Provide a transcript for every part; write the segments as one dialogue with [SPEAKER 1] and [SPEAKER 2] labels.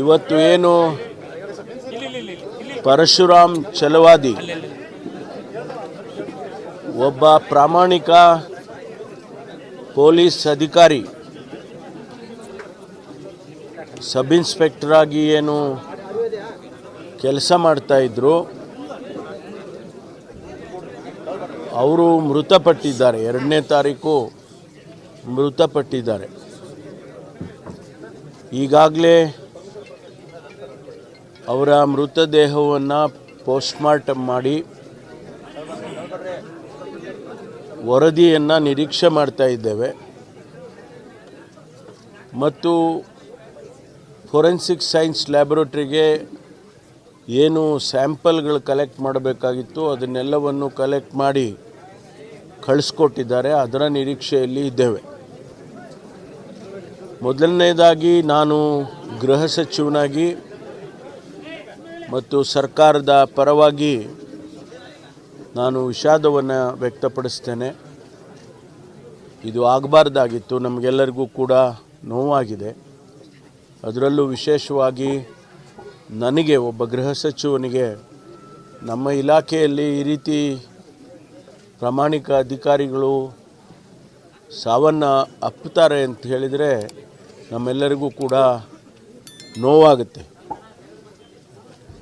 [SPEAKER 1] ಇವತ್ತು ಏನು? ಪರಶುರಾಮ್ ಚಲವಾದಿ. ಒಬ್ಬ ಪ್ರಾಮಾಣಿಕ ಪೊಲೀಸ್ ಅಧಿಕಾರಿ. ಸಬ್ ಇನ್ಸ್ಪೆಕ್ಟರ್ ಆಗಿ ಏನು ಕೆಲಸ ಮಾಡ್ತಾ ಇದ್ರು. ಅವರು ಮೃತಪಟ್ಟಿದ್ದಾರೆ. ಎರಡನೇ ತಾರೀಕು ಮೃತಪಟ್ಟಿದ್ದಾರೆ. ಈಗಾಗಲೇ ಅವರ ಮೃತದೇಹವನ್ನು ಪೋಸ್ಟ್ಮಾರ್ಟಮ್ ಮಾಡಿ ವರದಿಯನ್ನು ನಿರೀಕ್ಷೆ ಮಾಡ್ತಾ ಇದ್ದೇವೆ. ಮತ್ತು ಫೊರೆನ್ಸಿಕ್ ಸೈನ್ಸ್ ಲ್ಯಾಬೊರೇಟ್ರಿಗೆ ಏನು ಸ್ಯಾಂಪಲ್ಗಳು ಕಲೆಕ್ಟ್ ಮಾಡಬೇಕಾಗಿತ್ತು ಅದನ್ನೆಲ್ಲವನ್ನು ಕಲೆಕ್ಟ್ ಮಾಡಿ ಕಳಿಸ್ಕೊಟ್ಟಿದ್ದಾರೆ. ಅದರ ನಿರೀಕ್ಷೆಯಲ್ಲಿ ಇದ್ದೇವೆ. ಮೊದಲನೇದಾಗಿ ನಾನು ಗೃಹ ಸಚಿವನಾಗಿ ಮತ್ತು ಸರ್ಕಾರದ ಪರವಾಗಿ ನಾನು ವಿಷಾದವನ್ನು ವ್ಯಕ್ತಪಡಿಸ್ತೇನೆ. ಇದು ಆಗಬಾರ್ದಾಗಿತ್ತು, ನಮಗೆಲ್ಲರಿಗೂ ಕೂಡ ನೋವಾಗಿದೆ. ಅದರಲ್ಲೂ ವಿಶೇಷವಾಗಿ ನನಗೆ ಒಬ್ಬ ಗೃಹ ಸಚಿವನಿಗೆ ನಮ್ಮ ಇಲಾಖೆಯಲ್ಲಿ ಈ ರೀತಿ ಪ್ರಾಮಾಣಿಕ ಅಧಿಕಾರಿಗಳು ಸಾವನ್ನು ಅಪ್ಪುತ್ತಾರೆ ಅಂತ ಹೇಳಿದರೆ ನಮ್ಮೆಲ್ಲರಿಗೂ ಕೂಡ ನೋವಾಗುತ್ತೆ.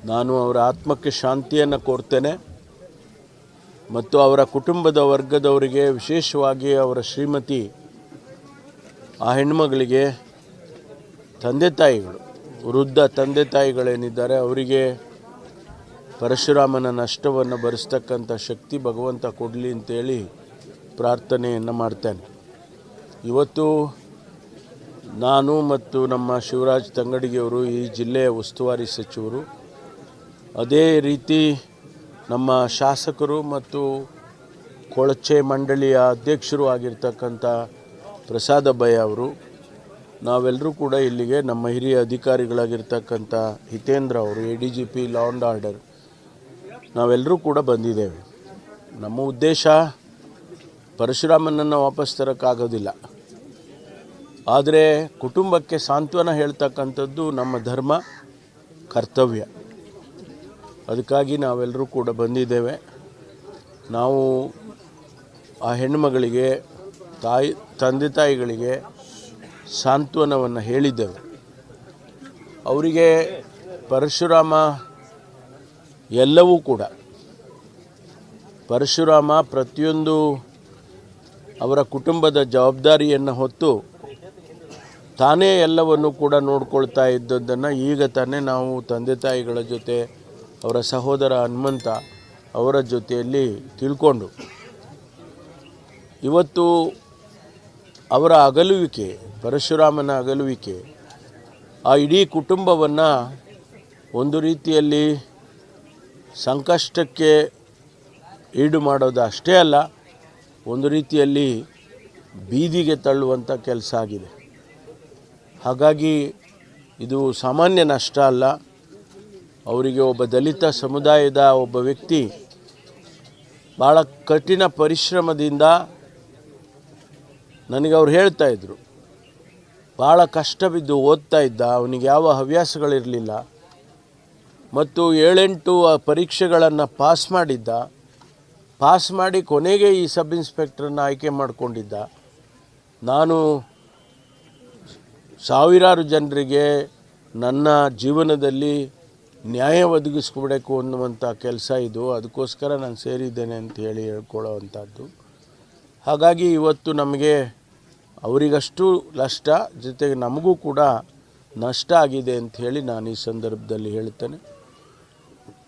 [SPEAKER 1] ನಾನು ಅವರ ಆತ್ಮಕ್ಕೆ ಶಾಂತಿಯನ್ನು ಕೋರ್ತೇನೆ ಮತ್ತು ಅವರ ಕುಟುಂಬದ ವರ್ಗದವರಿಗೆ, ವಿಶೇಷವಾಗಿ ಅವರ ಶ್ರೀಮತಿ, ಆ ಹೆಣ್ಮಗಳಿಗೆ ತಂದೆ ತಾಯಿಗಳು, ವೃದ್ಧ ತಂದೆ ತಾಯಿಗಳೇನಿದ್ದಾರೆ, ಅವರಿಗೆ ಪರಶುರಾಮನ ನಷ್ಟವನ್ನು ಭರಿಸ್ತಕ್ಕಂಥ ಶಕ್ತಿ ಭಗವಂತ ಕೊಡಲಿ ಅಂತೇಳಿ ಪ್ರಾರ್ಥನೆಯನ್ನು ಮಾಡ್ತೇನೆ. ಇವತ್ತು ನಾನು ಮತ್ತು ನಮ್ಮ ಶಿವರಾಜ್ ತಂಗಡಿಗೆಯವರು ಈ ಜಿಲ್ಲೆಯ ಉಸ್ತುವಾರಿ ಸಚಿವರು. ಅದೇ ರೀತಿ ನಮ್ಮ ಶಾಸಕರು ಮತ್ತು ಕೊಳಚೆ ಮಂಡಳಿಯ ಅಧ್ಯಕ್ಷರು ಆಗಿರ್ತಕ್ಕಂಥ ಪ್ರಸಾದ ಭಯ ಅವರು, ನಾವೆಲ್ಲರೂ ಕೂಡ ಇಲ್ಲಿಗೆ ನಮ್ಮ ಹಿರಿಯ ಅಧಿಕಾರಿಗಳಾಗಿರ್ತಕ್ಕಂಥ ಹಿತೇಂದ್ರ ಅವರು, A D G P law and order ನಾವೆಲ್ಲರೂ ಕೂಡ ಬಂದಿದ್ದೇವೆ. ನಮ್ಮ ಉದ್ದೇಶ ಪರಶುರಾಮನನ್ನು ವಾಪಸ್ ತರೋಕ್ಕಾಗೋದಿಲ್ಲ. ಆದರೆ ಕುಟುಂಬಕ್ಕೆ ಸಾಂತ್ವನ ಹೇಳ್ತಕ್ಕಂಥದ್ದು ನಮ್ಮ ಧರ್ಮ, ಕರ್ತವ್ಯ. ಅದಕ್ಕಾಗಿ ನಾವೆಲ್ಲರೂ ಕೂಡ ಬಂದಿದ್ದೇವೆ. ನಾವು ಆ ಹೆಣ್ಣುಮಗಳಿಗೆ, ತಾಯಿ, ತಂದೆ ತಾಯಿಗಳಿಗೆ ಸಾಂತ್ವನವನ್ನು ಹೇಳಿದ್ದೇವೆ. ಅವರಿಗೆ ಪರಶುರಾಮ ಎಲ್ಲವೂ ಕೂಡ, ಪರಶುರಾಮ ಪ್ರತಿಯೊಂದು ಅವರ ಕುಟುಂಬದ ಜವಾಬ್ದಾರಿಯನ್ನು ಹೊತ್ತು ತಾನೇ ಎಲ್ಲವನ್ನು ಕೂಡ ನೋಡ್ಕೊಳ್ತಾ ಇದ್ದದ್ದನ್ನು ಈಗ ತಾನೇ ನಾವು ತಂದೆ ತಾಯಿಗಳ ಜೊತೆ, ಅವರ ಸಹೋದರ ಹನುಮಂತ ಅವರ ಜೊತೆಯಲ್ಲಿ ತಿಳ್ಕೊಂಡು, ಇವತ್ತು ಅವರ ಅಗಲುವಿಕೆ, ಪರಶುರಾಮನ ಅಗಲುವಿಕೆ, ಆ ಇಡೀ ಕುಟುಂಬವನ್ನು ಒಂದು ರೀತಿಯಲ್ಲಿ ಸಂಕಷ್ಟಕ್ಕೆ ಈಡು ಮಾಡೋದು ಅಷ್ಟೇ ಅಲ್ಲ, ಒಂದು ರೀತಿಯಲ್ಲಿ ಬೀದಿಗೆ ತಳ್ಳುವಂಥ ಕೆಲಸ ಆಗಿದೆ. ಹಾಗಾಗಿ ಇದು ಸಾಮಾನ್ಯ ನಷ್ಟ ಅಲ್ಲ. ಅವರಿಗೆ ಒಬ್ಬ ದಲಿತ ಸಮುದಾಯದ ಒಬ್ಬ ವ್ಯಕ್ತಿ ಭಾಳ ಕಠಿಣ ಪರಿಶ್ರಮದಿಂದ ನನಗೆ ಅವ್ರು ಹೇಳ್ತಾ ಇದ್ರು. ಭಾಳ ಕಷ್ಟ ಬಿದ್ದು ಓದ್ತಾ ಇದ್ದ, ಅವನಿಗೆ ಯಾವ ಹವ್ಯಾಸಗಳಿರಲಿಲ್ಲ. ಮತ್ತು ಏಳೆಂಟು ಪರೀಕ್ಷೆಗಳನ್ನು ಪಾಸ್ ಮಾಡಿದ್ದ, ಪಾಸ್ ಮಾಡಿ ಕೊನೆಗೆ ಈ ಸಬ್ ಇನ್ಸ್ಪೆಕ್ಟ್ರನ್ನ ಆಯ್ಕೆ ಮಾಡಿಕೊಂಡಿದ್ದ. ನಾನು ಸಾವಿರಾರು ಜನರಿಗೆ ನನ್ನ ಜೀವನದಲ್ಲಿ ನ್ಯಾಯ ಒದಗಿಸ್ಕೊಬೇಕು ಅನ್ನುವಂಥ ಕೆಲಸ ಇದು. ಅದಕ್ಕೋಸ್ಕರ ನಾನು ಸೇರಿದ್ದೇನೆ ಅಂತ ಹೇಳಿ ಹೇಳ್ಕೊಳ್ಳೋವಂಥದ್ದು ಹಾಗಾಗಿ ಇವತ್ತು ನಮಗೆ ಅವರಿಗಷ್ಟು ನಷ್ಟ, ಜೊತೆಗೆ ನಮಗೂ ಕೂಡ ನಷ್ಟ ಆಗಿದೆ ಅಂತ ಹೇಳಿ ನಾನು ಈ ಸಂದರ್ಭದಲ್ಲಿ ಹೇಳ್ತೇನೆ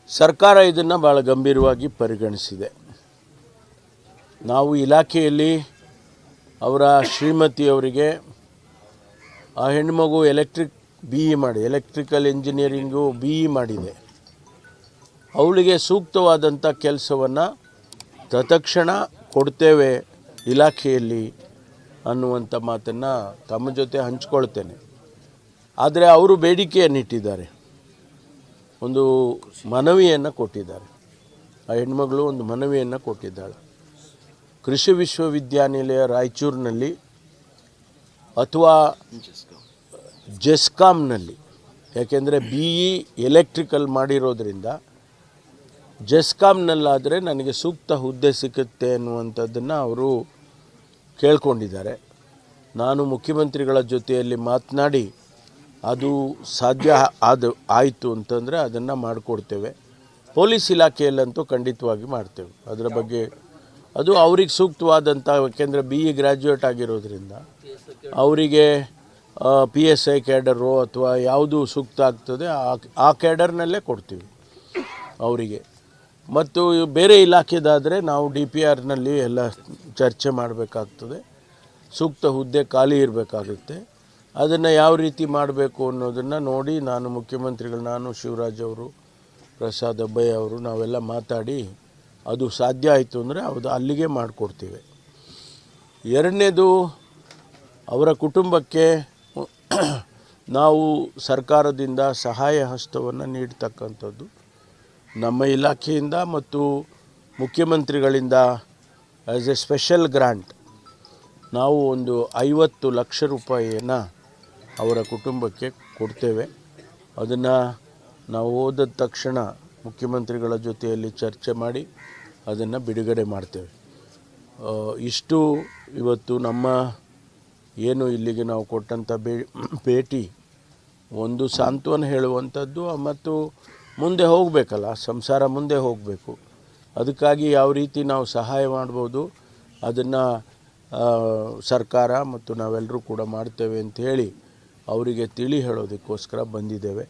[SPEAKER 1] ಸರ್ಕಾರ ಇದನ್ನು ಭಾಳ ಗಂಭೀರವಾಗಿ ಪರಿಗಣಿಸಿದೆ. ನಾವು ಇಲಾಖೆಯಲ್ಲಿ ಅವರ ಶ್ರೀಮತಿಯವರಿಗೆ ಆ ಹೆಣ್ಣುಮಗು ಎಲೆಕ್ಟ್ರಿಕ್ ಬಿ ಇ ಮಾಡಿ, ಎಲೆಕ್ಟ್ರಿಕಲ್ ಇಂಜಿನಿಯರಿಂಗು ಬಿ ಇ ಮಾಡಿದೆ. ಅವಳಿಗೆ ಸೂಕ್ತವಾದಂಥ ಕೆಲಸವನ್ನು ತತ್ಕ್ಷಣ ಕೊಡ್ತೇವೆ ಇಲಾಖೆಯಲ್ಲಿ ಅನ್ನುವಂಥ ಮಾತನ್ನು ತಮ್ಮ ಜೊತೆ ಹಂಚ್ಕೊಳ್ತೇನೆ. ಆದರೆ ಅವರು ಬೇಡಿಕೆಯನ್ನಿಟ್ಟಿದ್ದಾರೆ. ಒಂದು ಮನವಿಯನ್ನು ಕೊಟ್ಟಿದ್ದಾರೆ. ಆ ಹೆಣ್ಮಗಳು ಒಂದು ಮನವಿಯನ್ನು ಕೊಟ್ಟಿದ್ದಾಳೆ. ಕೃಷಿ ವಿಶ್ವವಿದ್ಯಾನಿಲಯ ರಾಯಚೂರಿನಲ್ಲಿ ಅಥವಾ ಜೆಸ್ಕಾಮ್ನಲ್ಲಿ ಯಾಕೆಂದರೆ ಬಿ ಇ ಎಲೆಕ್ಟ್ರಿಕಲ್ ಮಾಡಿರೋದ್ರಿಂದ ಜೆಸ್ಕಾಮ್ನಲ್ಲಾದರೆ ನನಗೆ ಸೂಕ್ತ ಹುದ್ದೆ ಸಿಗುತ್ತೆ ಅನ್ನುವಂಥದ್ದನ್ನು ಅವರು ಕೇಳ್ಕೊಂಡಿದ್ದಾರೆ. ನಾನು ಮುಖ್ಯಮಂತ್ರಿಗಳ ಜೊತೆಯಲ್ಲಿ ಮಾತನಾಡಿ ಅದು ಸಾಧ್ಯ ಆದ ಆಯಿತು ಅಂತಂದರೆ ಅದನ್ನು ಮಾಡಿಕೊಡ್ತೇವೆ. ಪೊಲೀಸ್ ಇಲಾಖೆಯಲ್ಲಂತೂ ಖಂಡಿತವಾಗಿ ಮಾಡ್ತೇವೆ. ಅದರ ಬಗ್ಗೆ ಅದು ಅವ್ರಿಗೆ ಸೂಕ್ತವಾದಂಥ ಯಾಕೆಂದರೆ ಬಿ ಇ ಗ್ರ್ಯಾಜುಯೇಟ್ ಆಗಿರೋದ್ರಿಂದ ಅವರಿಗೆ ಪಿ ಎಸ್ ಐ ಕ್ಯಾಡರು ಅಥವಾ ಯಾವುದು ಸೂಕ್ತ ಆಗ್ತದೆ, ಆ ಆ ಕ್ಯಾಡರ್ನಲ್ಲೇ ಕೊಡ್ತೀವಿ ಅವರಿಗೆ. ಮತ್ತು ಬೇರೆ ಇಲಾಖೆದಾದರೆ ನಾವು ಡಿ ಪಿ ಆರ್ನಲ್ಲಿ ಎಲ್ಲ ಚರ್ಚೆ ಮಾಡಬೇಕಾಗ್ತದೆ. ಸೂಕ್ತ ಹುದ್ದೆ ಖಾಲಿ ಇರಬೇಕಾಗುತ್ತೆ. ಅದನ್ನು ಯಾವ ರೀತಿ ಮಾಡಬೇಕು ಅನ್ನೋದನ್ನು ನೋಡಿ ನಾನು ಮುಖ್ಯಮಂತ್ರಿಗಳು, ನಾನು ಶಿವರಾಜ್ ಅವರು, ಪ್ರಸಾದ್ ಅಬ್ಬಯ್ಯ ಅವರು ನಾವೆಲ್ಲ ಮಾತಾಡಿ ಅದು ಸಾಧ್ಯ ಆಯಿತು ಅಂದರೆ ಅದು ಅಲ್ಲಿಗೆ ಮಾಡಿಕೊಡ್ತೀವಿ. ಎರಡನೇದು ಅವರ ಕುಟುಂಬಕ್ಕೆ ನಾವು ಸರ್ಕಾರದಿಂದ ಸಹಾಯ ಹಸ್ತವನ್ನು ನೀಡ್ತಕ್ಕಂಥದ್ದು. ನಮ್ಮ ಇಲಾಖೆಯಿಂದ ಮತ್ತು ಮುಖ್ಯಮಂತ್ರಿಗಳಿಂದ ಆ್ಯಸ್ ಎ ಸ್ಪೆಷಲ್ ಗ್ರಾಂಟ್ ನಾವು ಒಂದು ಐವತ್ತು ಲಕ್ಷ ರೂಪಾಯಿಯನ್ನು ಅವರ ಕುಟುಂಬಕ್ಕೆ ಕೊಡ್ತೇವೆ. ಅದನ್ನು ನಾವು ಓದಿದ ತಕ್ಷಣ ಮುಖ್ಯಮಂತ್ರಿಗಳ ಜೊತೆಯಲ್ಲಿ ಚರ್ಚೆ ಮಾಡಿ ಅದನ್ನು ಬಿಡುಗಡೆ ಮಾಡ್ತೇವೆ. ಇಷ್ಟು ಇವತ್ತು ನಮ್ಮ ಏನು ಇಲ್ಲಿಗೆ ನಾವು ಕೊಟ್ಟಂಥ ಬೇ, ಭೇಟಿ ಒಂದು ಸಾಂತ್ವನ ಹೇಳುವಂಥದ್ದು ಮತ್ತು ಮುಂದೆ ಹೋಗಬೇಕಲ್ಲ, ಸಂಸಾರ ಮುಂದೆ ಹೋಗಬೇಕು. ಅದಕ್ಕಾಗಿ ಯಾವ ರೀತಿ ನಾವು ಸಹಾಯ ಮಾಡ್ಬೋದು ಅದನ್ನು ಸರ್ಕಾರ ಮತ್ತು ನಾವೆಲ್ಲರೂ ಕೂಡ ಮಾಡ್ತೇವೆ ಅಂತ ಹೇಳಿ ಅವರಿಗೆ ತಿಳಿ ಹೇಳೋದಕ್ಕೋಸ್ಕರ ಬಂದಿದ್ದೇವೆ.